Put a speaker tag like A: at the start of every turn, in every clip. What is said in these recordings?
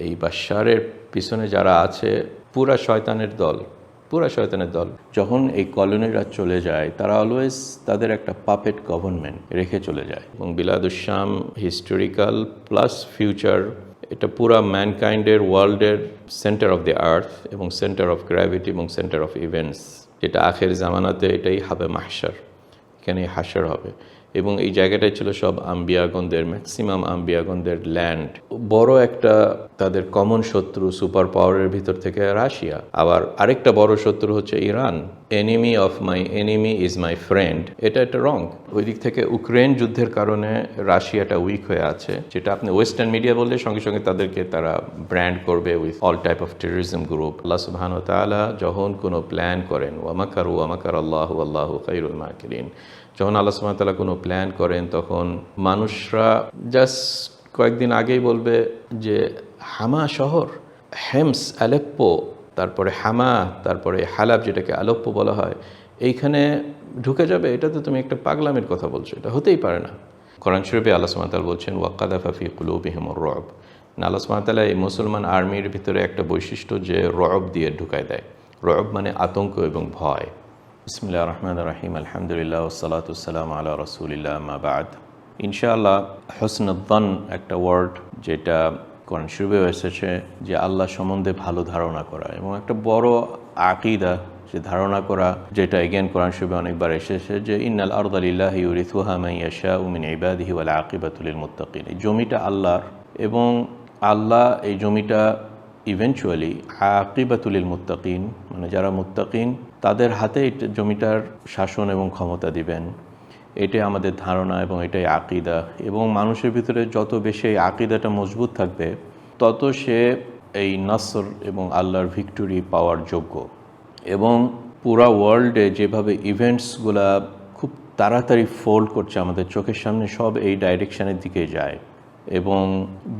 A: এই বাশারের পিছনে যারা আছে, পুরা শয়তানের দল, পুরা শয়তানের দল। যখন এই কলোনিরা চলে যায়, তারা অলওয়েজ তাদের একটা পাপেট গভর্নমেন্ট রেখে চলে যায়। এবং বিলাদুশ্যাম হিস্টোরিক্যাল প্লাস ফিউচার এটা পুরা ম্যানকাইন্ডের ওয়ার্ল্ডের সেন্টার অফ দ্য আর্থ এবং সেন্টার অফ গ্র্যাভিটি এবং সেন্টার অফ ইভেন্টস যেটা আখের জামানাতে এটাই হবে মাহসার এখানে হাসার হবে। এবং এই জায়গাটাই ছিল সব আম্বিয়াগনদের ম্যাক্সিমাম আম্বিয়াগনদের ল্যান্ড বড় একটা তাদের কমন শত্রু সুপার পাওয়ারের ভিতর থেকে রাশিয়া। আবার আরেকটা বড় শত্রু হচ্ছে Iran. Enemy of my enemy is my friend এটা একটা রং ওই দিক থেকে ইউক্রেন যুদ্ধের কারণে রাশিয়াটা উইক হয়ে আছে, যেটা আপনি ওয়েস্টার্ন মিডিয়া বললে সঙ্গে সঙ্গে তাদেরকে তারা ব্র্যান্ড করবে with all type of terrorism group আল্লাহ সুবহান তাআলা যখন কোনো প্ল্যান করেন ওয়ামাকারু ওয়ামাকার আল্লাহ আল্লাহ খাইরুল মাকিরিন। যখন আল্লাহ সুবহানাহু কোনো প্ল্যান করেন তখন মানুষরা জাস্ট কয়েকদিন আগেই বলবে যে হামা শহর, হেমস আলেপ্পো তারপরে হামা, তারপরে হালাব যেটাকে আলোপ্পো বলা হয়, এইখানে ঢুকে যাবে। এটা তো তুমি একটা পাগলামের কথা বলছো, এটা হতেই পারে না। কোরআন শরীফে আল্লাহ সুমাতাল বলছেন ওয়াক্কাদা ফাফি কুলুবিহিমর রব। আল্লাহ সুমাতালা এই মুসলমান আর্মির ভিতরে একটা বৈশিষ্ট্য যে রব দিয়ে ঢুকায় দেয়। রব মানে আতঙ্ক এবং ভয়। বিসমিল্লা রহমান রাহিম আলহামদুলিল্লাহ ওসালাতাম আল্লাহ রসুলিল্লাহ মাবাদ ইনশাআল্লাহ হসনুদ্দান একটা ওয়ার্ড যেটা কোরআন শুরুবেও এসেছে যে আল্লাহ সম্বন্ধে ভালো ধারণা করা এবং একটা বড় আকিদা যে ধারণা করা, যেটা এগেন কোরআন শুরুবে অনেকবার এসেছে যে ইন্নাল আরদালিল্লাহ ইউরিথুহা মাইয়াশা উমিন ইবাদিহি ওয়াল আকিবাতুলিল মুত্তাকিন। এই জমিটা আল্লাহর এবং আল্লাহ এই জমিটা ইভেনচুয়ালি আকিবাতুলিল মুত্তাকিন মানে যারা মুত্তাকিন তাদের হাতে জমিটার শাসন এবং ক্ষমতা দিবেন। এটাই আমাদের ধারণা এবং এটাই আকিদা এবং মানুষের ভিতরে যত বেশি এই আকিদাটা মজবুত থাকবে, তত সে এই নসর এবং আল্লাহর ভিক্টোরি পাওয়ার যোগ্য। এবং পুরা ওয়ার্ল্ডে যেভাবে ইভেন্টসগুলা খুব তাড়াতাড়ি ফোল্ড করছে আমাদের চোখের সামনে, সব এই ডাইরেকশানের দিকে যায় এবং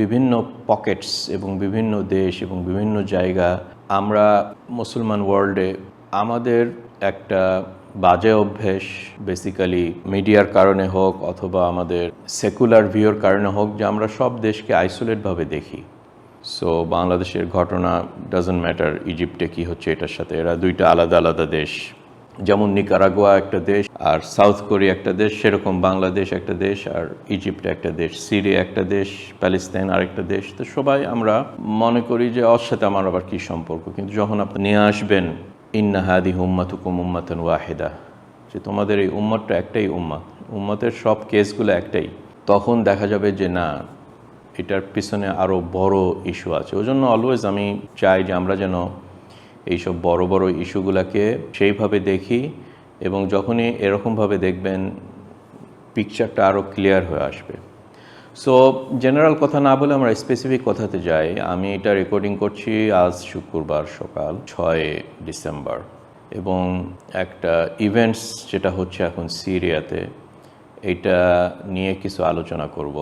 A: বিভিন্ন পকেটস এবং বিভিন্ন দেশ এবং বিভিন্ন জায়গা, আমরা মুসলমান ওয়ার্ল্ডে আমাদের একটা বাজে অভ্যেস বেসিক্যালি মিডিয়ার কারণে হোক অথবা আমাদের সেকুলার ভিউর কারণে হোক যে আমরা সব দেশকে আইসোলেটভাবে দেখি। সো বাংলাদেশের ঘটনা ডাজন্ট ম্যাটার ইজিপ্টে কি হচ্ছে, এটার সাথে এরা দুইটা আলাদা আলাদা দেশ। যেমন নিকারাগোয়া একটা দেশ আর সাউথ কোরিয়া একটা দেশ, সেরকম বাংলাদেশ একটা দেশ আর ইজিপ্ট একটা দেশ সিরিয়া একটা দেশ প্যালেস্তাইন আরেকটা দেশ। তো সবাই আমরা মনে করি যে ওর সাথে আমার আবার কী সম্পর্ক? কিন্তু যখন আপনি নিয়ে আসবেন ইন্নাহাদি হুম্মাতুকুম উম্মাতন ওয়াহেদা। যে তোমাদের এই উম্মতটা একটাই উম্মাত। উম্মতের সব কেসগুলো একটাই। তখন দেখা যাবে যে না, এটার পিছনে আরও বড় ইস্যু আছে। ওই জন্য অলওয়েজ আমি চাই যে আমরা যেন এইসব বড় বড় ইস্যুগুলোকে সেইভাবে দেখি এবং যখনই এরকমভাবে দেখবেন পিকচারটা আরও ক্লিয়ার হয়ে আসবে। সো জেনারেল কথা না বলে আমরা স্পেসিফিক কথাতে যাই। আমি এটা রেকর্ডিং করছি আজ শুক্রবার সকাল ছয় ডিসেম্বর। এবং একটা ইভেন্টস যেটা হচ্ছে এখন সিরিয়াতে, এটা নিয়ে কিছু আলোচনা করব।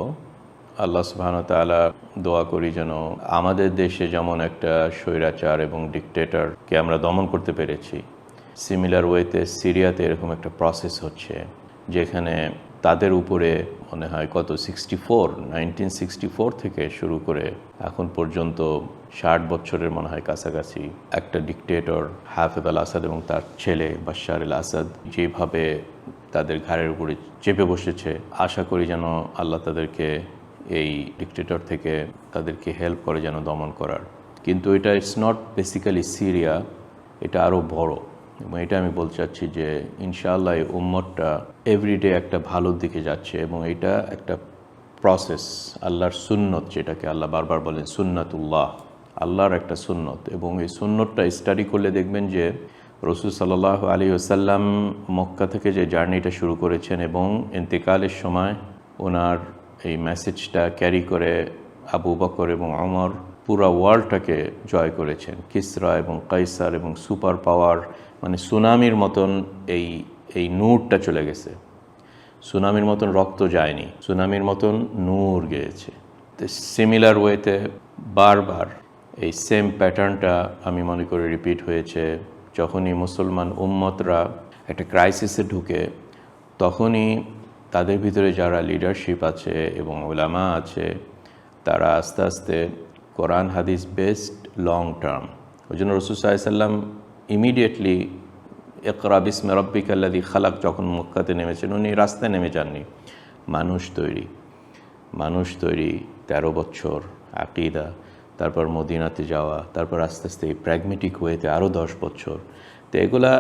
A: আল্লাহ সুবহান তাআলা দোয়া করি যেন আমাদের দেশে যেমন একটা স্বৈরাচার এবং ডিকটেটরকে আমরা দমন করতে পেরেছি সিমিলার ওয়েতে সিরিয়াতে এরকম একটা প্রসেস হচ্ছে, যেখানে তাদের উপরে মনে হয় কত sixty four nineteen sixty four থেকে শুরু করে এখন পর্যন্ত ষাট বছরের মনে হয় কাছাকাছি একটা ডিকটেটর হাফেদ আল আসাদ এবং তার ছেলে বাশার আল আসাদ যেভাবে তাদের ঘাড়ের উপরে চেপে বসেছে, আশা করি যেন আল্লাহ তাদেরকে এই ডিকটেটর থেকে তাদেরকে হেল্প করে যেন দমন করার। কিন্তু এটা ইটস নট বেসিক্যালি সিরিয়া এটা আরও বড়। এবং এটা আমি বলতে চাচ্ছি যে ইনশাআল্লাহ এই উম্মতটা এভরিডে একটা ভালোর দিকে যাচ্ছে এবং এটা একটা প্রসেস আল্লাহর সুন্নত যেটাকে আল্লাহ বারবার বলেন সুন্নাতুল্লাহ, আল্লাহর একটা সুন্নত এবং এই সুন্নতটা স্টাডি করলে দেখবেন যে রসুল সাল্লাহ আলী আসাল্লাম মক্কা থেকে যে জার্নিটা শুরু করেছেন এবং এন্তেকালের সময় ওনার এই মেসেজটা ক্যারি করে আবু বকর এবং অমর পুরা ওয়ার্ল্ডটাকে জয় করেছেন। কিসরা এবং কাইসার এবং সুপার পাওয়ার মানে সুনামির মতন এই এই নূরটা চলে গেছে। সুনামির মতন রক্ত যায়নি, সুনামির মতন নূর গিয়েছে। তো সিমিলার ওয়েতে বারবার এই সেম প্যাটার্নটা আমি মনে করি রিপিট হয়েছে। যখনই মুসলমান উম্মতরা একটা ক্রাইসিসে ঢুকে, তখনই তাদের ভিতরে যারা লিডারশিপ আছে এবং ওলামা আছে, তারা আস্তে আস্তে কোরআন, হাদিস বেস্ট লং টার্ম ওই জন্য রসুল সাল্লাম ইমিডিয়েটলি একরা বিসমে রব্বিক আল্লাদি খালাক যখন মক্কাতে নেমেছেন, উনি রাস্তায় নেমে যাননি। মানুষ তৈরি। মানুষ তৈরি, তেরো বছর, আকিদা, তারপর মদিনাতে যাওয়া, তারপর আস্তে আস্তে প্র্যাগমেটিক ওয়েতে আরও দশ বছর। তো এগুলা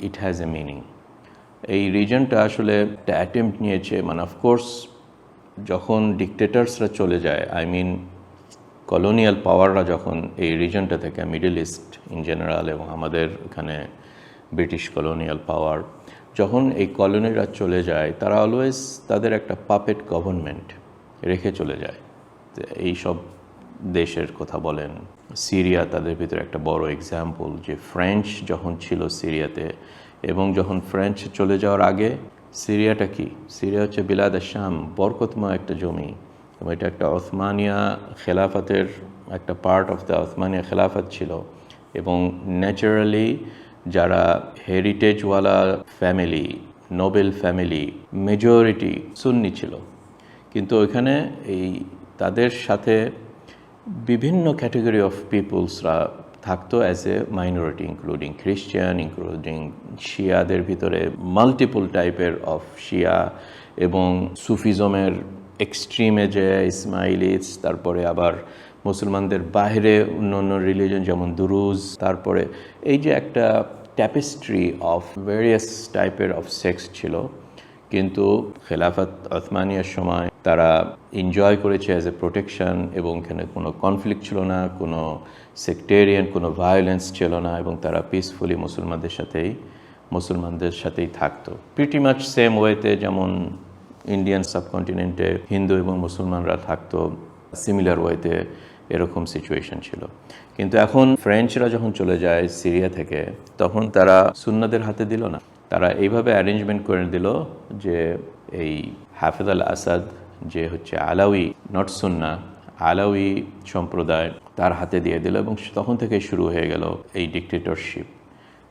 A: ইট হ্যাজ এ মিনিং এই রিজনটা আসলে একটা অ্যাটেম্প্ট নিয়েছে মানে অফকোর্স যখন ডিকটেটার্সরা চলে যায় আই মিন কলোনিয়াল পাওয়াররা যখন এই রিজনটা থেকে মিডল ইস্ট ইন জেনারেল এবং আমাদের এখানে ব্রিটিশ কলোনিয়াল পাওয়ার যখন এই কলোনিরা চলে যায়, তারা অলওয়েজ তাদের একটা পাপেট গভর্নমেন্ট রেখে চলে যায়। এই সব দেশের কথা বলেন, সিরিয়া তাদের ভিতরে একটা বড় এক্সাম্পল যে ফ্রেঞ্চ যখন ছিল সিরিয়াতে এবং যখন ফ্রেঞ্চ চলে যাওয়ার আগে, সিরিয়াটা কি? সিরিয়া হচ্ছে বিলাদ শাম বরকতময় একটা জমি। এবং এটা একটা ওসমানিয়া খেলাফতের একটা পার্ট অফ দ্য ওসমানিয়া খেলাফত ছিল। এবং ন্যাচারালি যারা হেরিটেজওয়ালা ফ্যামিলি নোবেল ফ্যামিলি মেজরিটি সুন্নি ছিল। কিন্তু ওইখানে এই তাদের সাথে বিভিন্ন ক্যাটাগরি অফ পিপুলসরা থাকতো অ্যাজ এ মাইনরিটি ইনক্লুডিং খ্রিস্টান ইনক্লুডিং শিয়াদের ভিতরে মাল্টিপল টাইপের অফ শিয়া এবং সুফিজমের এক্সট্রিমে যে ইসমাইলিস তারপরে আবার মুসলমানদের বাইরে অন্য অন্য রিলিজন যেমন দুরুজ, তারপরে এই যে একটা ট্যাপেস্ট্রি অফ ভেরিয়াস টাইপের অফ সেক্স ছিল, কিন্তু খেলাফত ওসমানিয়ার সময় তারা এনজয় করেছে অ্যাজ এ প্রোটেকশন এবং এখানে কোনো কনফ্লিক্ট ছিল না, কোনো সেক্টেরিয়ান কোনো ভায়োলেন্স ছিল না এবং তারা পিসফুলি মুসলমানদের সাথেই মুসলমানদের সাথেই থাকতো। প্রিটি মাচ সেম ওয়েতে যেমন ইন্ডিয়ান সাবকন্টিনেন্টে হিন্দু এবং মুসলমানরা থাকতো সিমিলার ওয়েতে এরকম সিচুয়েশন ছিল। কিন্তু এখন ফ্রেঞ্চরা যখন চলে যায় সিরিয়া থেকে, তখন তারা সুন্নাদের হাতে দিল না। তারা এইভাবে অ্যারেঞ্জমেন্ট করে দিল যে এই হাফেজ আল আসাদ, যে হচ্ছে আলাউই নট সুন্না আলাউই সম্প্রদায় তার হাতে দিয়ে দিল এবং তখন থেকে শুরু হয়ে গেল এই ডিকটেটরশিপ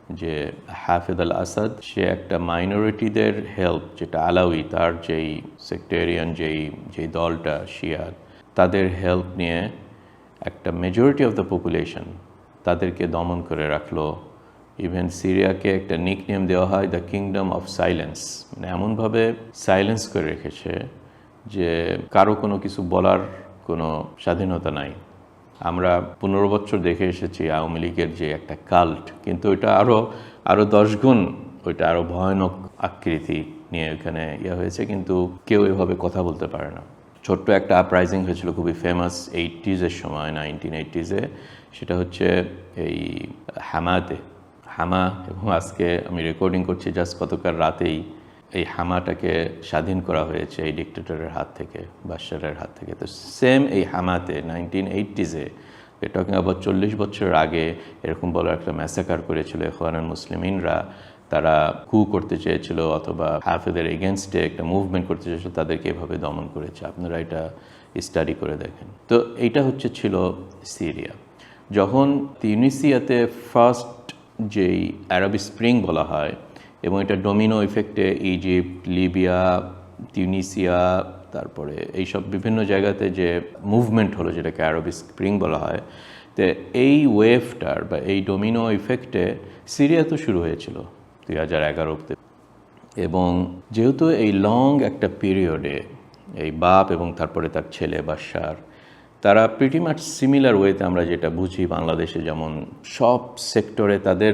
A: যে হাফেদ আল আসাদ, সে একটা মাইনরিটিদের হেল্প যেটা আলাউই, তার যেই সেক্টেরিয়ান যেই যেই দলটা শিয়ার তাদের হেল্প নিয়ে একটা মেজরিটি অফ দ্য পপুলেশন তাদেরকে দমন করে রাখল। ইভেন সিরিয়াকে একটা নিক নেম দেওয়া হয় দ্য কিংডম অফ সাইলেন্স মানে এমনভাবে সাইলেন্স করে রেখেছে যে কারও কোনো কিছু বলার কোনো স্বাধীনতা নাই। আমরা পনেরো বছর দেখে এসেছি আওয়ামী লীগের যে একটা কাল্ট কিন্তু ওইটা আরও আরও দশ গুণ ওইটা আরও ভয়ানক আকৃতি নিয়ে ওখানে ইয়ে হয়েছে, কিন্তু কেউ এভাবে কথা বলতে পারে না। ছোট্ট একটা আপরাইজিং হয়েছিল খুবই ফেমাস এইটিজের সময় নাইনটিন এইটিজে সেটা হচ্ছে এই হামাতে হামা এবং আজকে আমি রেকর্ডিং করছি জাস্ট গতকাল রাতেই। এই হামাটাকে স্বাধীন করা হয়েছে এই ডিক্টেটরের হাত থেকে, বাদশারের হাত থেকে। তো সেম এই হামাতে নাইনটিন এইটিজে টকিং আবার চল্লিশ বছর আগে এরকম বড় একটা ম্যাসাকার করেছিল এখওয়ানুল মুসলিমিনরা। তারা কু করতে চেয়েছিল অথবা হাফেদের এগেনস্টে একটা মুভমেন্ট করতে চেয়েছিল, তাদেরকে এভাবে দমন করেছে। আপনারা এটা স্টাডি করে দেখেন। তো এইটা হচ্ছে ছিল সিরিয়া। যখন তিউনিসিয়াতে ফার্স্ট যেই অ্যারব স্প্রিং বলা হয় এবং এটা ডোমিনো ইফেক্টে ইজিপ্ট লিবিয়া তিউনিসিয়া তারপরে এইসব বিভিন্ন জায়গাতে যে মুভমেন্ট হলো, যেটাকে অ্যারব স্প্রিং বলা হয়, তো এই ওয়েভটার বা এই ডোমিনো ইফেক্টে সিরিয়া তো শুরু হয়েছিল দুই হাজার এগারোতে এবং যেহেতু এই লং একটা পিরিয়ডে এই বাপ এবং তারপরে তার ছেলে বা বাসার তারা প্রিটি মাচ সিমিলার ওয়েতে আমরা যেটা বুঝি বাংলাদেশে, যেমন সব সেক্টরে তাদের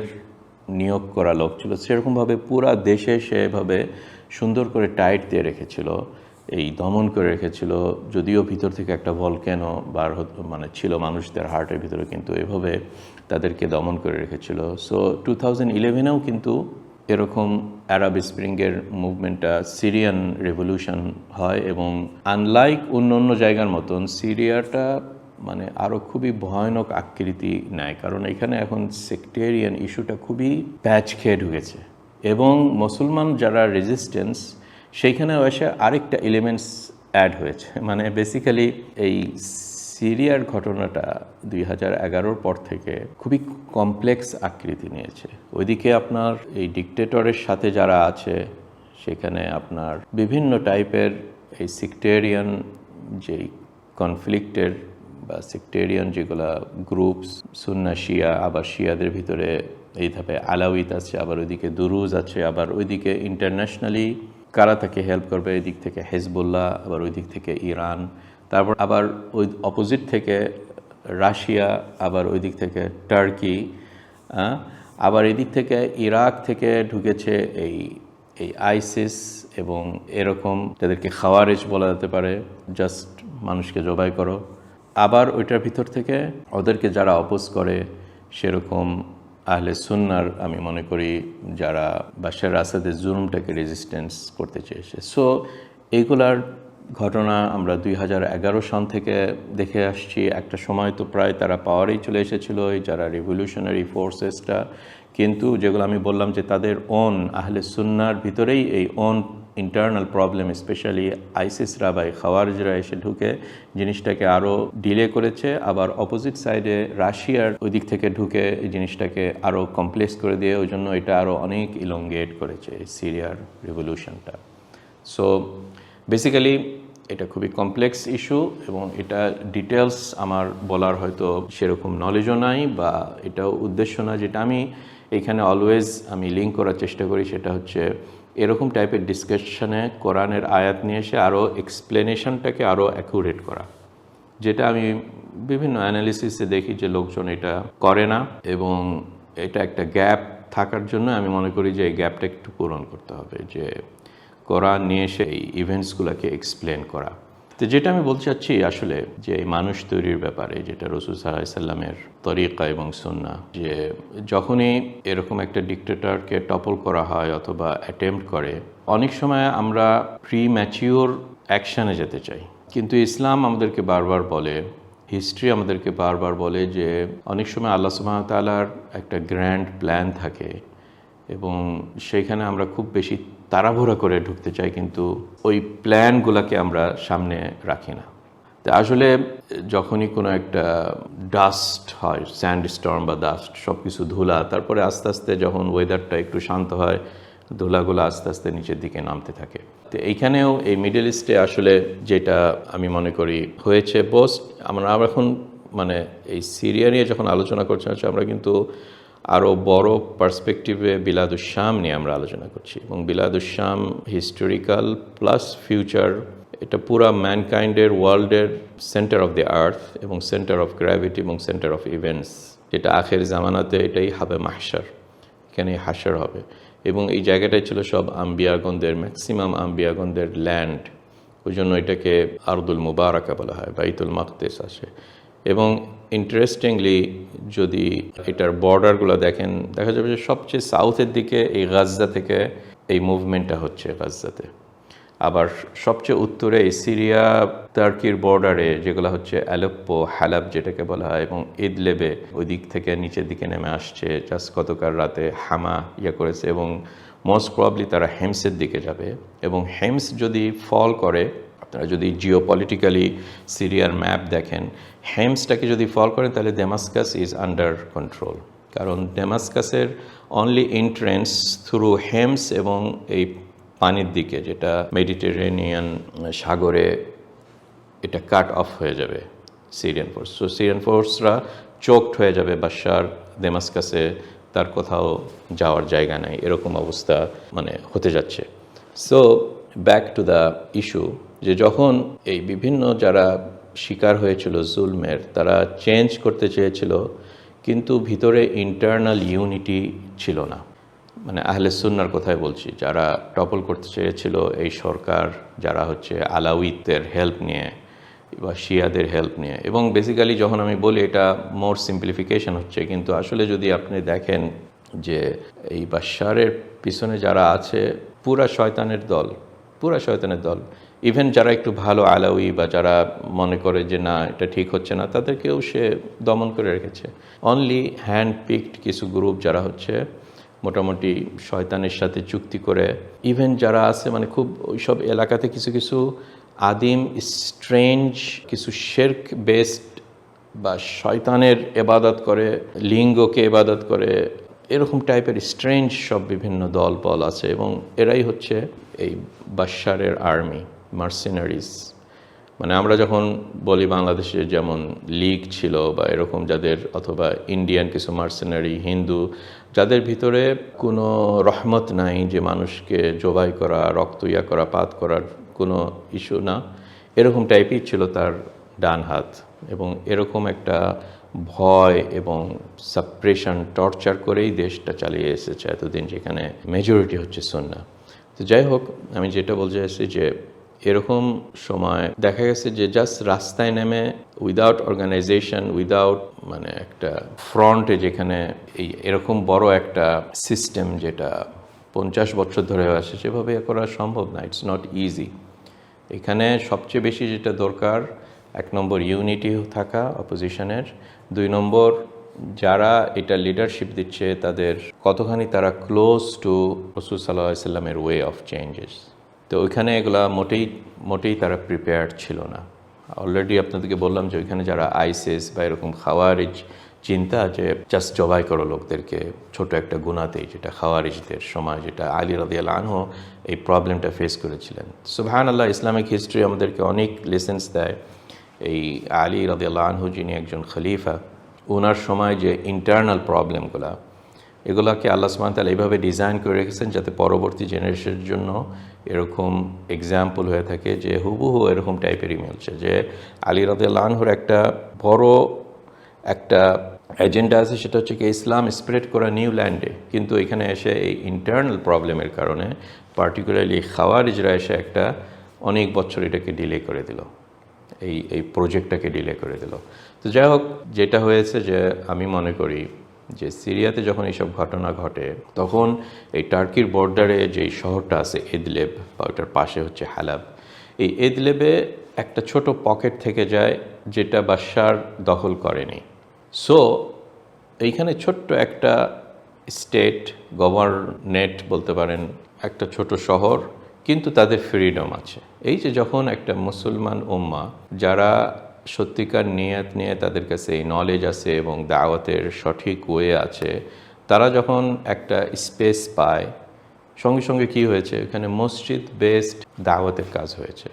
A: নিয়োগ করা লোক ছিল, সেরকমভাবে পুরা দেশে সেভাবে সুন্দর করে টাইট দিয়ে রেখেছিল, এই দমন করে রেখেছিল, যদিও ভিতর থেকে একটা ভলক্যানো বার হতো মানে ছিল মানুষদের হার্টের ভিতরে, কিন্তু এভাবে তাদেরকে দমন করে রেখেছিল। সো টু থাউজেন্ড ইলেভেনেও কিন্তু এরকম অ্যারাব স্প্রিংয়ের মুভমেন্টটা সিরিয়ান রেভলিউশন হয় এবং আনলাইক অন্য অন্য জায়গার মতন সিরিয়াটা মানে আরও খুবই ভয়ানক আকৃতি নেয়। কারণ এখানে এখন সেক্টেরিয়ান ইস্যুটা খুবই প্যাচ খেয়ে ঢুকেছে। এবং মুসলমান যারা রেজিস্ট্যান্স সেইখানে এসে আরেকটা এলিমেন্টস অ্যাড হয়েছে। মানে বেসিক্যালি এই সিরিয়ার ঘটনাটা দুই হাজার এগারোর পর থেকে খুবই কমপ্লেক্স আকৃতি নিয়েছে। ওইদিকে আপনার এই ডিকটেটরের সাথে যারা আছে, সেখানে আপনার বিভিন্ন টাইপের এই সিক্টেরিয়ান যেই কনফ্লিক্টের বা সেক্টেরিয়ান যেগুলা গ্রুপস সুন্না, শিয়া, আবার শিয়াদের ভিতরে এই ধাপে আলাউইত আছে, আবার ওইদিকে দুরুজ আছে, আবার ওইদিকে ইন্টারন্যাশনালি কারা তাকে হেল্প করবে? এদিক থেকে হেজবুল্লাহ, আবার ওই দিক থেকে ইরান, তারপর আবার ওই অপোজিট থেকে রাশিয়া, আবার ওই দিক থেকে টার্কি আবার এদিক থেকে ইরাক থেকে ঢুকেছে এই এই আইসিস এবং এরকম তাদেরকে খাওয়ারেজ বলা যেতে পারে। জাস্ট মানুষকে জবাই করো। আবার ওইটার ভিতর থেকে ওদেরকে যারা অপোজ করে, সেরকম আহলে সুন্নার আমি মনে করি, যারা বাশার আসাদের জুলুমটাকে রেজিস্ট্যান্স করতে চেয়েছে। সো এইগুলার ঘটনা আমরা দুই হাজার এগারো সন থেকে দেখে আসছি। একটা সময় তো প্রায় তারা পাওয়ারেই চলে এসেছিল যারা রিভলিউশনারি ফোর্সেসটা কিন্তু যেগুলো আমি বললাম যে তাদের ওন আহলে সুন্নার ভিতরেই এই ওন ইন্টারনাল প্রবলেম স্পেশালি আইসিসরা বা খাওয়ারজরা এসে ঢুকে, জিনিসটাকে আরও ডিলে করেছে। আবার অপোজিট সাইডে রাশিয়ার ওই দিক থেকে ঢুকে জিনিসটাকে আরও কমপ্লেক্স করে দিয়ে ওই জন্য এটা আরও অনেক ইলঙ্গেট করেছে সিরিয়ার রেভলিউশনটা সো বেসিক্যালি এটা খুবই কমপ্লেক্স ইস্যু এবং এটা ডিটেলস আমার বলার হয়তো সেরকম নলেজও নাই বা এটাও উদ্দেশ্য না। যেটা আমি এখানে অলওয়েজ আমি লিঙ্ক করার চেষ্টা করি সেটা হচ্ছে এরকম টাইপের ডিসকাশনে কোরআনের আয়াত নিয়ে এসে আরও এক্সপ্লেনেশনটাকে আরও অ্যাকুরেট করা। যেটা আমি বিভিন্ন অ্যানালিসিসে দেখি যে লোকজন এটা করে না এবং এটা একটা গ্যাপ থাকার জন্য আমি মনে করি যে এই গ্যাপটা একটু পূরণ করতে হবে যে কোরআন নিয়ে এসে এই ইভেন্টসগুলোকে এক্সপ্লেন করা। তো যেটা আমি বলতে চাচ্ছি আসলে যে মানুষ তৈরির ব্যাপারে, যেটা রসুল সাল্লাহ সাল্লামের তরিকা এবং সুন্না যে যখনই এরকম একটা ডিক্টেটরকে টপল করা হয় অথবা অ্যাটেম্প্ট করে, অনেক সময় আমরা প্রি ম্যাচিওর অ্যাকশানে যেতে চাই। কিন্তু ইসলাম আমাদেরকে বারবার বলে হিস্ট্রি আমাদেরকে বারবার বলে যে অনেক সময় আল্লাহ সুবাহতালার একটা গ্র্যান্ড প্ল্যান থাকে এবং সেইখানে আমরা খুব বেশি তাড়াহুড়া করে ঢুকতে চাই, কিন্তু ওই প্ল্যানগুলোকে আমরা সামনে রাখি না। তো আসলে যখনই কোনো একটা ডাস্ট হয় স্যান্ড স্টর্ম বা ডাস্ট সব কিছু ধুলা, তারপরে আস্তে আস্তে যখন ওয়েদারটা একটু শান্ত হয়, ধুলাগুলো আস্তে আস্তে নিচের দিকে নামতে থাকে। তো এইখানেও এই মিডল ইস্টে আসলে যেটা আমি মনে করি হয়েছে, বোস্ট। আমরা এখন মানে এই সিরিয়া নিয়ে যখন আলোচনা করছি, আমরা কিন্তু আরও বড় পার্সপেক্টিভে বিলাদুশ্যাম নিয়ে আমরা আলোচনা করছি। এবং বিলাদুশ্যাম হিস্টোরিক্যাল প্লাস ফিউচার এটা পুরা ম্যানকাইন্ডের ওয়ার্ল্ডের সেন্টার অফ দ্য আর্থ এবং সেন্টার অফ গ্র্যাভিটি এবং সেন্টার অফ ইভেন্টস যেটা আখের জামানাতে এটাই হবে মাহসার এখানে হাসার হবে। এবং এই জায়গাটাই ছিল সব আম্বিয়াগনদের ম্যাক্সিমাম আম্বিয়াগনদের ল্যান্ড ওই জন্য এটাকে আরদুল মুবারাকা বলা হয়, বাইতুল মাকদেস আসে। এবং ইন্টারেস্টিংলি যদি এটার বর্ডারগুলো দেখেন, দেখা যাবে যে সবচেয়ে সাউথের দিকে এই গাজা থেকে এই মুভমেন্টটা হচ্ছে গাজাতে আবার সবচেয়ে উত্তরে এই সিরিয়া তার্কির বর্ডারে যেগুলো হচ্ছে অ্যালোপ্পো হ্যালাব যেটাকে বলা হয়, এবং ইদলেবে ওই দিক থেকে নিচের দিকে নেমে আসছে জাস্ট গতকাল রাতে হামা ইয়ে করেছে, এবং মোস্ট প্রবলি তারা হেমসের দিকে যাবে। এবং হেমস যদি ফল করে আপনারা যদি জিও পলিটিক্যালি সিরিয়ার ম্যাপ দেখেন হেমসটাকে যদি ফল করেন, তাহলে ডেমাস্কাস ইজ আন্ডার কন্ট্রোল কারণ ডেমাস্কাসের অনলি এন্ট্রেন্স থ্রু হেমস এবং এই পানির দিকে, যেটা মেডিটেরেনিয়ান সাগরে এটা কাট অফ হয়ে যাবে সিরিয়ান ফোর্স সো সিরিয়ান ফোর্সরা চোকড হয়ে যাবে বাসার দেমাস্কাসে তার কোথাও যাওয়ার জায়গা নেই। এরকম অবস্থা মানে হতে যাচ্ছে। So back to the issue যে যখন এই বিভিন্ন যারা শিকার হয়েছিল, জুলমের, তারা চেঞ্জ করতে চেয়েছিল, কিন্তু ভিতরে ইন্টারনাল ইউনিটি ছিল না। মানে আহলে সুন্নার কথাই বলছি, যারা টপল করতে চেয়েছিল এই সরকার, যারা হচ্ছে আলাউইতের হেল্প নিয়ে বা শিয়াদের হেল্প নিয়ে। এবং বেসিক্যালি যখন আমি বলি, এটা মোর সিম্পলিফিকেশন হচ্ছে, কিন্তু আসলে যদি আপনি দেখেন যে এই বাশারের পিছনে যারা আছে, পুরা শয়তানের দল, পুরা শয়তানের দল। ইভেন যারা একটু ভালো আলাউই বা যারা মনে করে যে না, এটা ঠিক হচ্ছে না, তাদেরকেও সে দমন করে রেখেছে। অনলি হ্যান্ড পিকড কিছু গ্রুপ যারা হচ্ছে, মোটামুটি শয়তানের সাথে চুক্তি করে ইভেন যারা আছে মানে খুব ওইসব এলাকাতে কিছু কিছু আদিম স্ট্রেঞ্জ কিছু শেরক বেসড বা শয়তানের এবাদত করে, লিঙ্গকে এবাদত করে, এরকম টাইপের স্ট্রেঞ্জ সব বিভিন্ন দল বল আছে এবং এরাই হচ্ছে এই বাশারের আর্মি মার্সিনারিজ মানে আমরা যখন বলি বাংলাদেশে যেমন লীগ ছিল বা এরকম যাদের অথবা ইন্ডিয়ান কিছু মার্সেনারি হিন্দু, যাদের ভিতরে কোনো রহমত নাই যে মানুষকে জবাই করা, রক্ত ইয়া করা, পাত করার কোনো ইস্যু না, এরকম টাইপই ছিল তার ডান হাত। এবং এরকম একটা ভয় এবং সাপ্রেশন টর্চার করেই দেশটা চালিয়ে এসেছে এতদিন যেখানে মেজরিটি হচ্ছে সন্না। তো যাই হোক, আমি যেটা বলতে চাইছি যে এরকম সময় দেখা গেছে যে জাস্ট রাস্তায় নেমে উইদাউট অর্গানাইজেশন উইদাউট মানে একটা ফ্রন্টে যেখানে এই এরকম বড় একটা সিস্টেম যেটা পঞ্চাশ বছর ধরে আসে সেভাবে করা সম্ভব না ইটস নট ইজি এখানে সবচেয়ে বেশি যেটা দরকার, এক নম্বর ইউনিটি থাকা অপোজিশনের দুই নম্বর, যারা এটা লিডারশিপ দিচ্ছে, তাদের কতখানি তারা ক্লোজ টু রসুল সাল্লাহ সাল্লামের ওয়ে অফ চেঞ্জেস তো ওইখানে এগুলা মোটেই মোটেই তারা প্রিপেয়ার্ড ছিল না। অলরেডি আপনাদেরকে বললাম যে ওইখানে যারা আইসিস বা এরকম খাওয়ারিজ চিন্তা যে জাস্ট জবাই করো লোকদেরকে, ছোট একটা গুণাতেই যেটা খাওয়ারিজদের সময়, যেটা আলী রাদিয়াল আনহো এই প্রবলেমটা ফেস করেছিলেন। সুবহান আল্লাহ ইসলামিক হিস্ট্রি আমাদেরকে অনেক লেসেন্স দেয়। এই আলী রাদিয়াল আনহু যিনি একজন খলিফা ওনার সময় যে ইন্টারনাল প্রবলেমগুলো এগুলাকে আল্লাহ তাআলা এইভাবে ডিজাইন করে রেখেছেন যাতে পরবর্তী জেনারেশনের জন্য এরকম এক্সাম্পল হয়ে থাকে যে হুবহু এরকম টাইপেরই মিলছে যে আলী রাদিয়াল আনহুর একটা বড় একটা এজেন্ডা আছে, সেটা হচ্ছে কি ইসলাম স্প্রেড করা নিউ ল্যান্ডে কিন্তু এখানে এসে এই ইন্টারনাল প্রবলেমের কারণে পার্টিকুলারলি খাওয়ারিজরা এসে একটা অনেক বছর এটাকে ডিলে করে দিল। এই এই প্রজেক্টটাকে ডিলে করে দিল। তো যাই হোক, যেটা হয়েছে যে আমি মনে করি যে সিরিয়াতে যখন এইসব ঘটনা ঘটে, তখন এই টার্কির বর্ডারে যেই শহরটা আছে এদলেব, বা ওটার পাশে হচ্ছে হালাব, এই এদলেবে একটা ছোট পকেট থেকে যায় যেটা বাসার দখল করেনি। সো এইখানে ছোট্ট একটা স্টেট গভর্নেট বলতে পারেন, একটা ছোট শহর, কিন্তু তাদের ফ্রিডম আছে। এই যে যখন একটা মুসলমান উম্মা, যারা সত্যিকার নিয়ত নিয়ে তাদের কাছে এই নলেজ আছে এবং দাওয়াতের সঠিক ওয়ে আছে, তারা যখন একটা স্পেস পায়, সঙ্গে সঙ্গে কি হয়েছে? এখানে মসজিদ বেসড দাওয়াতের কাজ হয়েছে।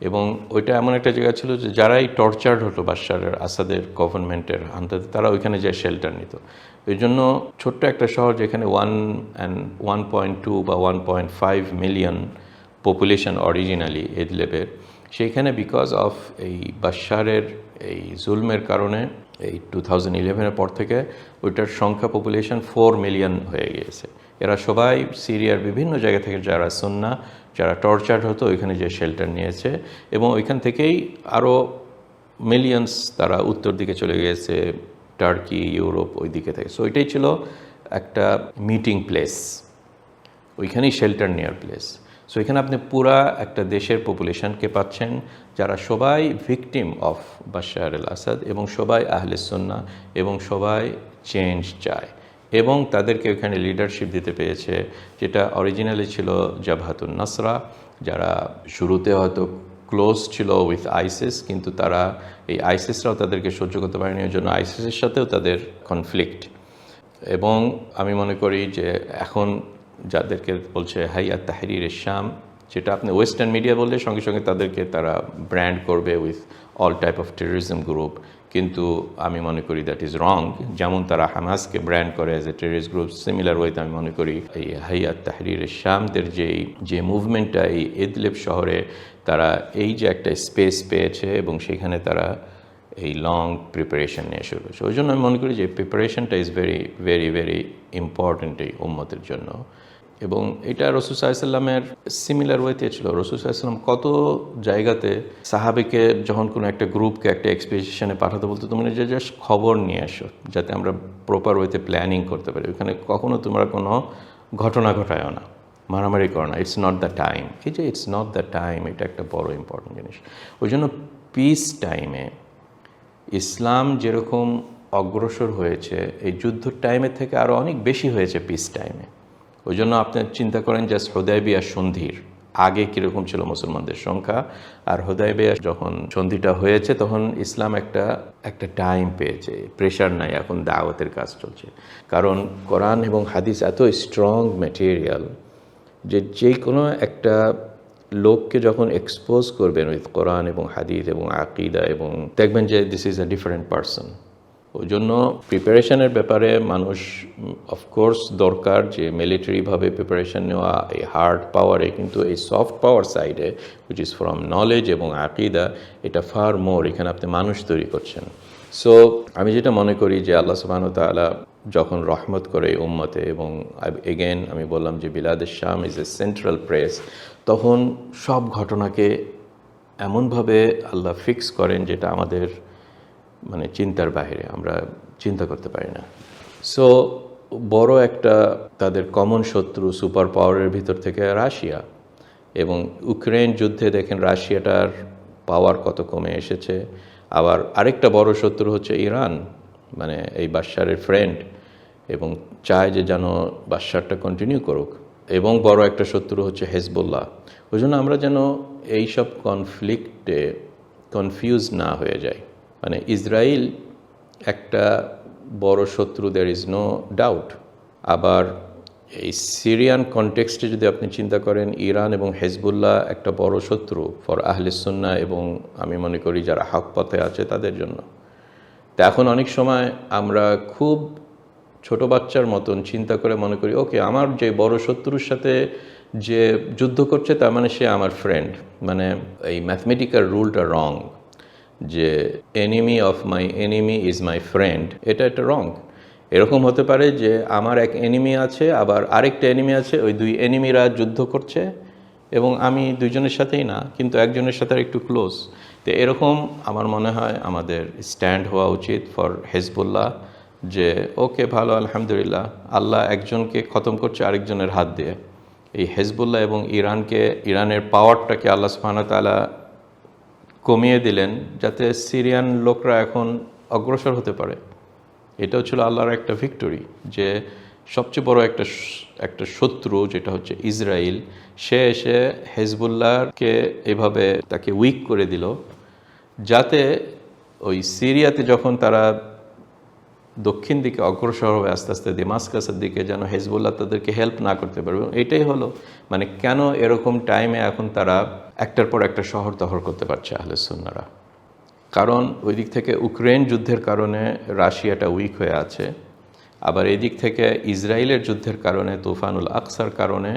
A: এবং ওইটা এমন একটা জায়গা ছিল যে যারাই টর্চার্ড হতো বাদশারের আসাদের গভর্নমেন্টের আন্দাজে তারা ওইখানে যায় শেল্টার নিত। এই জন্য ছোট্ট একটা শহর যেখানে one and one point two বা one point five million population originally এদলেবের সেইখানে বিকজ অফ এই বাদশারের এই জুলমের কারণে এই টু থাউজেন্ড ইলেভেনের পর থেকে ওইটার সংখ্যা পপুলেশন ফোর মিলিয়ন হয়ে গিয়েছে। এরা সবাই সিরিয়ার বিভিন্ন জায়গা থেকে যারা সন্না, যারা টর্চার্ড হতো, ওইখানে যে শেল্টার নিয়েছে এবং ওইখান থেকেই আরও মিলিয়ন্স তারা উত্তর দিকে চলে গিয়েছে টার্কি ইউরোপ ওই দিকে থেকে। সো এটাই ছিল একটা মিটিং প্লেস ওইখানেই শেল্টার নেওয়ার প্লেস সো এখানে আপনি পুরা একটা দেশের পপুলেশনকে পাচ্ছেন, যারা সবাই victim of Bashar al Assad এবং সবাই আহলে সন্না এবং সবাই চেঞ্জ চায় এবং তাদেরকে ওখানে লিডারশিপ দিতে পেরেছে, যেটা অরিজিনালি ছিল জাভাতুন নাসরা যারা শুরুতে হয়তো ক্লোজ ছিল উইথ আইসিস কিন্তু তারা এই আইসিসরাও তাদেরকে সহ্য করতে পারেনি, ওই জন্য আইসিসের সাথেও তাদের কনফ্লিক্ট এবং আমি মনে করি যে এখন যাদেরকে বলছে হাইয়া তাহরির শাম, যেটা আপনি ওয়েস্টার্ন মিডিয়া বললে সঙ্গে সঙ্গে তাদেরকে তারা ব্র্যান্ড করবে with all type of terrorism group কিন্তু আমি মনে করি দ্যাট ইজ রং যেমন তারা হামাসকে ব্র্যান্ড করে as a terrorist group similar ওয়েতে আমি মনে করি এই হাইয়া তাহরির শামদের যেই যে মুভমেন্টটা এই ইদলিব শহরে, তারা এই যে একটা স্পেস পেয়েছে এবং সেখানে তারা এই লং প্রিপারেশন নিয়ে শুরু করেছে। ওই জন্য আমি মনে করি যে প্রিপারেশনটা is very very very important এই উম্মতের জন্য। এবং এটা রসুল সাল্লামের সিমিলার ওয়েতে ছিল। রসুল সাল্লাম কত জায়গাতে সাহাবিকে যখন কোনো একটা গ্রুপকে, একটা এক্সপিডিশনে পাঠাতে বলতো, তুমি যে জাস্ট খবর নিয়ে আসো যাতে আমরা প্রপার ওয়েতে প্ল্যানিং করতে পারি। ওখানে কখনো তোমরা কোনো ঘটনা ঘটায়ও না, মারামারি করো না। ইটস নট দ্য টাইম এই যে ইটস নট দ্য টাইম এটা একটা বড় ইম্পর্টেন্ট জিনিস। ওই জন্য পিস টাইমে ইসলাম যেরকম অগ্রসর হয়েছে, এই যুদ্ধর টাইমের থেকে আরও অনেক বেশি হয়েছে পিস টাইমে ওই জন্য আপনি চিন্তা করেন যে হোদাইবিয়া সন্ধির। আগে কীরকম ছিল মুসলমানদের সংখ্যা? আর হোদাইবিয়া যখন সন্ধিটা হয়েছে, তখন ইসলাম একটা একটা টাইম পেয়েছে। প্রেশার নাই, এখন দাওয়াতের কাজ চলছে। কারণ কোরআন এবং হাদিস এত স্ট্রং ম্যাটেরিয়াল যে যে কোনো একটা লোককে যখন এক্সপোজ করবেন উইথ কোরআন এবং হাদিদ এবং আকিদা এবং দেখবেন যে this is a different person ওই জন্য প্রিপারেশনের ব্যাপারে মানুষ অফকোর্স দরকার যে মিলিটারিভাবে প্রিপারেশন নেওয়া, এই হার্ড পাওয়ারে কিন্তু এই সফট পাওয়ার সাইডে উইচ ইজ ফ্রম নলেজ এবং আকিদা, এটা ফার মোর এখানে আপনি মানুষ তৈরি করছেন। সো আমি যেটা মনে করি যে আল্লাহ সুবাহন তালা যখন রহমত করে উম্মতে এবং এগেন আমি বললাম যে বিলাদের শাম ইজ এ সেন্ট্রাল প্রেস তখন সব ঘটনাকে এমনভাবে আল্লাহ ফিক্স করেন যেটা আমাদের মানে চিন্তার বাইরে আমরা চিন্তা করতে পারি না। সো বড় একটা তাদের কমন শত্রু সুপার পাওয়ারের ভিতর থেকে রাশিয়া এবং ইউক্রেন যুদ্ধে দেখেন রাশিয়াটার পাওয়ার কত কমে এসেছে। আবার আরেকটা বড় শত্রু হচ্ছে ইরান মানে এই বাদশারের ফ্রেন্ড এবং চায় যে যেন বাদশারটা কন্টিনিউ করুক। এবং বড় একটা শত্রু হচ্ছে হেজবুল্লাহ ওই জন্য আমরা যেন এইসব কনফ্লিক্টে কনফিউজ না হয়ে যাই। মানে ইসরায়েল একটা বড় শত্রু দের ইজ নো ডাউট আবার এই সিরিয়ান কনটেক্সটে যদি আপনি চিন্তা করেন, ইরান এবং হেজবুল্লাহ একটা বড় শত্রু ফর আহলিসুন্না এবং আমি মনে করি যারা হক পথে আছে তাদের জন্য। তা এখন অনেক সময় আমরা খুব ছোট বাচ্চার মতন চিন্তা করে মনে করি, ওকে, আমার যে বড় শত্রুর সাথে যে যুদ্ধ করছে, তার মানে সে আমার ফ্রেন্ড মানে এই ম্যাথমেটিক্যাল রুলটা রং যে enemy of my enemy is my friend এটা একটা রং এরকম হতে পারে যে আমার এক এনিমি আছে, আবার আরেকটা এনিমি আছে, ওই দুই এনিমিরা যুদ্ধ করছে, এবং আমি দুইজনের সাথেই না, কিন্তু একজনের সাথে একটু ক্লোজ তো এরকম আমার মনে হয় আমাদের স্ট্যান্ড হওয়া উচিত ফর হেজবুল্লাহ যে ওকে ভালো, আলহামদুলিল্লাহ, আল্লাহ একজনকে খতম করছে আরেকজনের হাত দিয়ে। এই হেজবুল্লাহ এবং ইরানকে, ইরানের পাওয়ারটাকে আল্লাহ সুবহানাহু তাআলা কমিয়ে দিলেন যাতে সিরিয়ান লোকরা এখন অগ্রসর হতে পারে। এটাও ছিল আল্লাহর একটা ভিক্টরি যে সবচেয়ে বড় একটা একটা শত্রু যেটা হচ্ছে ইসরায়েল সে এসে হেজবুল্লাহকে এভাবে তাকে উইক করে দিল, যাতে ওই সিরিয়াতে যখন তারা দক্ষিণ দিকে অগ্রসর হবে আস্তে আস্তে দিমাসকাসের দিকে যেন হেজবুল্লাহ তাদেরকে হেল্প না করতে পারবে। এটাই হলো মানে কেন এরকম টাইমে এখন তারা একটার পর একটা শহর দখল করতে পারছে আহলে সুন্নারা কারণ ওই দিক থেকে ইউক্রেন যুদ্ধের কারণে রাশিয়াটা উইক হয়ে আছে। আবার এই দিক থেকে ইসরায়েলের যুদ্ধের কারণে, তুফানুল আকসার কারণে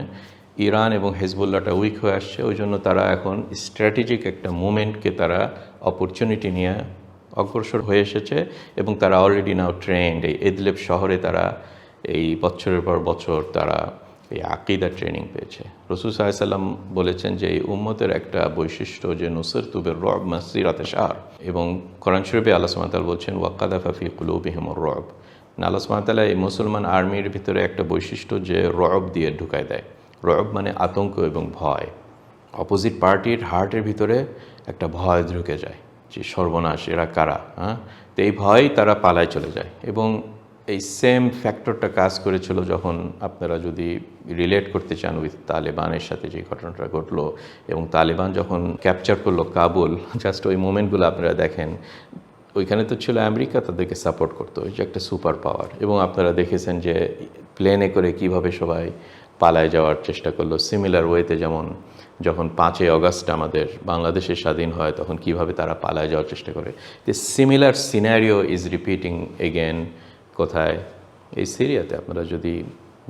A: ইরান এবং হেজবুল্লাহটা উইক হয়ে আসছে। ওই জন্য তারা এখন স্ট্র্যাটেজিক একটা মুভমেন্টকে তারা অপরচুনিটি নিয়ে অগ্রসর হয়ে এসেছে এবং তারা অলরেডি নাও ট্রেন্ড এই এদলেব শহরে তারা এই বছরের পর বছর তারা এই আকিদা ট্রেনিং পেয়েছে। রসুল সাল্লাম বলেছেন যে এই উম্মতের একটা বৈশিষ্ট্য যে নুসর তুবের রব মাসিরাতে শাহর এবং কোরআন শরীফে আল্লাহ সুমাতাল বলছেন ওয়াক্কাদা ফাফি কুলুবিহিমর রব। আল্লাহ সুমাতালা এই মুসলমান আর্মির ভিতরে একটা বৈশিষ্ট্য যে রব দিয়ে ঢুকায় দেয়। রব মানে আতঙ্ক এবং ভয়। অপোজিট পার্টির হার্টের ভিতরে একটা ভয় ঢুকে যায়। যে সর্বনাশ, এরা কারা হ্যাঁ? তো এই ভয় তারা পালায় চলে যায়। এবং এই সেম ফ্যাক্টরটা কাজ করেছিল যখন আপনারা যদি রিলেট করতে চান উইথ তালেবানের সাথে যে ঘটনাটা ঘটলো এবং তালেবান যখন ক্যাপচার করল কাবুল জাস্ট ওই মোমেন্টগুলো আপনারা দেখেন, ওইখানে তো ছিল আমেরিকা, তাদেরকে সাপোর্ট করতো। ওই যে একটা সুপার পাওয়ার এবং আপনারা দেখেছেন যে প্লেনে করে কীভাবে সবাই পালায় যাওয়ার চেষ্টা করল। সিমিলার ওয়েতে যেমন যখন পাঁচই অগাস্ট আমাদের বাংলাদেশের স্বাধীন হয়, তখন কীভাবে তারা পালায় যাওয়ার চেষ্টা করে। The similar scenario is repeating again কোথায়? এই সিরিয়াতে আপনারা যদি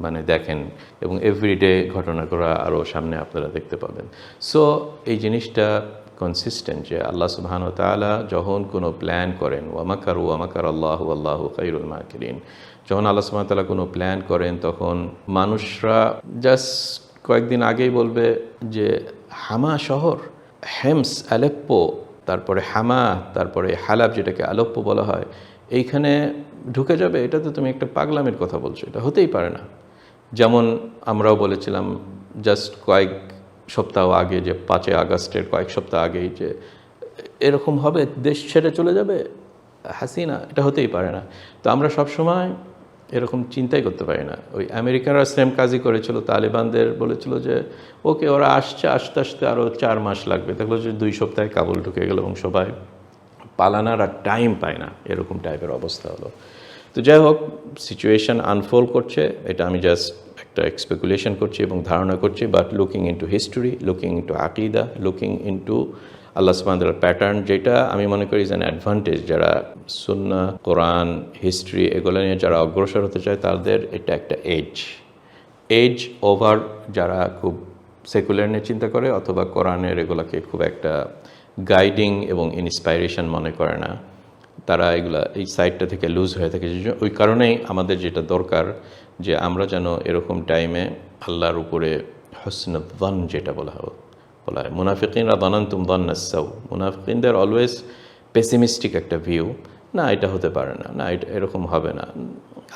A: মানে দেখেন, এবং এভরিডে ঘটনাগুলো আরও সামনে আপনারা দেখতে পাবেন। সো এই জিনিসটা কনসিস্টেন্ট যে আল্লাহ সুবহান তালা যখন কোনো প্ল্যান করেন ওয়ামাকার ওয়ামাকার আল্লাহ আল্লাহ খাইরুল মাহকিরিন যখন আল্লাহ সুবহান তালা কোনো প্ল্যান করেন, তখন মানুষরা জাস্ট কয়েকদিন আগেই বলবে যে হামা শহর, হেমস আলেপ্পো তারপরে হামা, তারপরে হালাব যেটাকে আলোপ্পো বলা হয়, এইখানে ঢুকে যাবে। এটা তো তুমি একটা পাগলামের কথা বলছো, এটা হতেই পারে না। যেমন আমরাও বলেছিলাম জাস্ট কয়েক সপ্তাহ আগে যে পাঁচই আগস্টের কয়েক সপ্তাহ আগেই যে এরকম হবে, দেশ ছেড়ে চলে যাবে? হাসিনা, এটা হতেই পারে না। তো আমরা সবসময় এরকম চিন্তাই করতে পারি না। ওই আমেরিকানরা সেম কাজই করেছিল, তালিবানদের বলেছিল যে, ওকে, ওরা আসছে, আস্তে আস্তে আরও চার মাস লাগবে। দেখল যে দুই সপ্তাহে কাবুল ঢুকে গেল এবং সবাই পালানার আর টাইম পায় না। এরকম টাইপের অবস্থা হলো। তো যাই হোক সিচুয়েশান আনফোল্ড করছে। এটা আমি জাস্ট একটা স্পেকুলেশন করছি এবং ধারণা করছি but looking into history looking into আকিদা লুকিং ইন্টু আল্লাহ সুবাহর প্যাটার্ন যেটা আমি মনে করি ইজ অ্যাডভান্টেজ যারা সুন্না কোরআন হিস্ট্রি এগুলো নিয়ে যারা অগ্রসর হতে চায়, তাদের এটা একটা এজ এজ ওভার যারা খুব সেকুলার নিয়ে চিন্তা করে, অথবা কোরআনের এগুলোকে খুব একটা গাইডিং এবং ইন্সপাইরেশন মনে করে না, তারা এগুলা এই সাইডটা থেকে লুজ হয়ে থাকে। ওই কারণেই আমাদের যেটা দরকার যে আমরা যেন এরকম টাইমে আল্লাহর উপরে হসনবান যেটা বলা হয় বলা হয় মুনাফিকিনরা বানান্তুম বান্নাসাউ মুনাফিকিনদের অলওয়েজ পেসিমিস্টিক একটা ভিউ না, এটা হতে পারে না। না, এটা এরকম হবে না।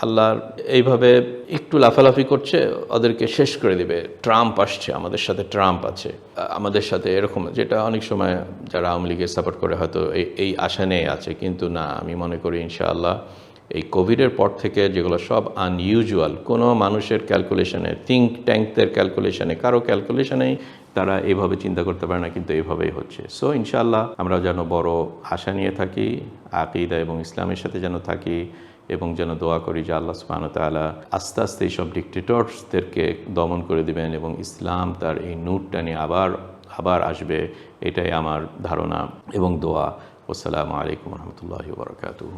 A: আল্লাহর এইভাবে একটু লাফালাফি করছে, ওদেরকে শেষ করে দিবে। ট্রাম্প আসছে, আমাদের সাথে ট্রাম্প আছে। আমাদের সাথে এরকম, যেটা অনেক সময় যারা আওয়ামী লীগের সাপোর্ট করে হয়তো এই এই আশা নেই আছে। কিন্তু না, আমি মনে করি ইনশাআল্লাহ এই কোভিডের পর থেকে যেগুলো সব আনইউজুয়াল কোনো মানুষের ক্যালকুলেশনে থিঙ্ক ট্যাঙ্কদের ক্যালকুলেশনে কারও ক্যালকুলেশনেই তারা এইভাবে চিন্তা করতে পারে না, কিন্তু এইভাবেই হচ্ছে। সো ইনশাআল্লাহ আমরা যেন বড় আশা নিয়ে থাকি, আকিদা এবং ইসলামের সাথে যেন থাকি এবং যেন দোয়া করি যে আল্লাহ সুবহান তাআলা আস্তে আস্তে এইসব ডিক্টেটরসদেরকে দমন করে দিবেন এবং ইসলাম তার এই নূরটা নিয়ে আবার আবার আসবে, এটাই আমার ধারণা এবং দোয়া। আসসালামু আলাইকুম রহমতুল্লাহ বরকাতুহ।